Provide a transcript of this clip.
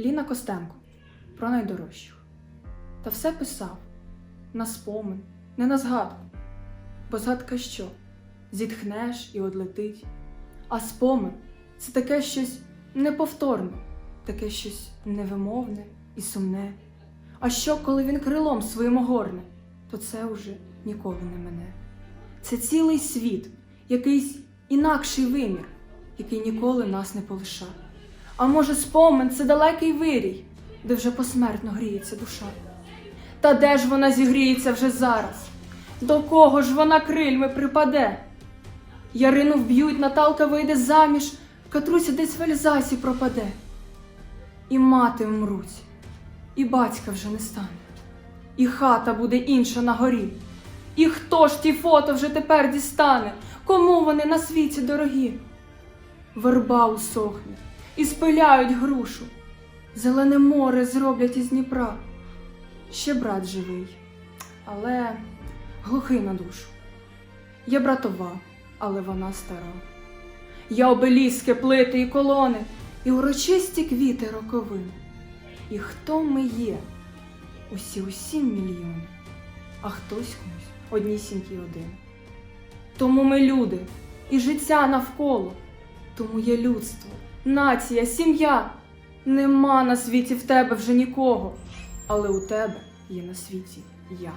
Ліна Костенко про найдорожчих. Та все писав на спомин, не на згадку. Бо згадка що? Зітхнеш і одлетить. А спомин це таке щось неповторне, таке щось невимовне і сумне. А що, коли він крилом своїм огорне, то це уже ніколи не мене. Це цілий світ, якийсь інакший вимір, який ніколи нас не полишав. А може, спомин це далекий вирій, де вже посмертно гріється душа. Та де ж вона зігріється вже зараз? До кого ж вона крильми припаде? Ярину вб'ють, Наталка вийде заміж, Катруся десь в Ельзасі пропаде. І мати вмруть, і батька вже не стане, і хата буде інша на горі. І хто ж ті фото вже тепер дістане? Кому вони на світі дорогі? Верба усохне, і спиляють грушу, зелене море зроблять із Дніпра. Ще брат живий, але глухий на душу. Є братова, але вона стара. Я обеліски, плити і колони, і урочисті квіти роковин. І хто ми є? Усі усі мільйони, а хтось комусь однісінький один. Тому ми люди і життя навколо, тому є людство, нація, сім'я. Нема на світі в тебе вже нікого, але у тебе є на світі я.